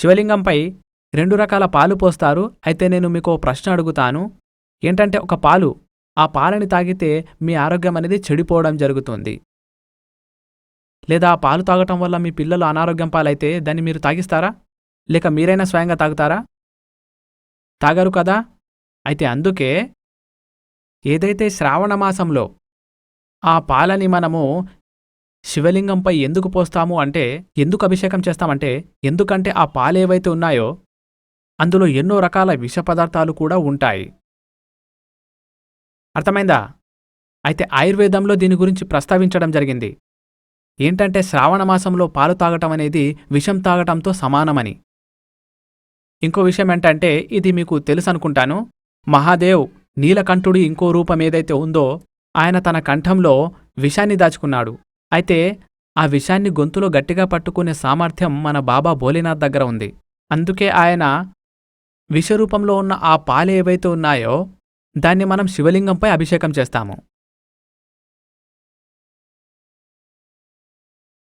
శివలింగంపై రెండు రకాల పాలు పోస్తారు. అయితే నేను మీకు ప్రశ్న అడుగుతాను. ఏంటంటే ఒక పాలు ఆ పాలని తాగితే మీ ఆరోగ్యం అనేది చెడిపోవడం జరుగుతుంది. లేదా ఆ పాలు తాగటం వల్ల మీ పిల్లలు అనారోగ్యం పాలైతే దాన్ని మీరు తాగిస్తారా? లేక మీరైనా స్వయంగా తాగుతారా? తాగరు కదా? అయితే అందుకే ఏదైతే శ్రావణ మాసంలో ఆ పాలని మనము శివలింగంపై ఎందుకు పోస్తాము అంటే ఎందుకు అభిషేకం చేస్తామంటే ఎందుకంటే ఆ పాలు ఏవైతే ఉన్నాయో అందులో ఎన్నో రకాల విష పదార్థాలు కూడా ఉంటాయి. అర్థమైందా? అయితే ఆయుర్వేదంలో దీని గురించి ప్రస్తావించడం జరిగింది. ఏంటంటే శ్రావణ మాసంలో పాలు తాగటం అనేది విషం తాగటంతో సమానమని. ఇంకో విషయం ఏంటంటే ఇది మీకు తెలుసు అనుకుంటాను. మహాదేవ్ నీలకంఠుడి ఇంకో రూపం ఏదైతే ఉందో ఆయన తన కంఠంలో విషాన్ని దాచుకున్నాడు. అయితే ఆ విషాన్ని గొంతులో గట్టిగా పట్టుకునే సామర్థ్యం మన బాబా భోలేనాథ్ దగ్గర ఉంది. అందుకే ఆయన విషరూపంలో ఉన్న ఆ పాలు ఏవైతే ఉన్నాయో దాన్ని మనం శివలింగంపై అభిషేకం చేస్తాము.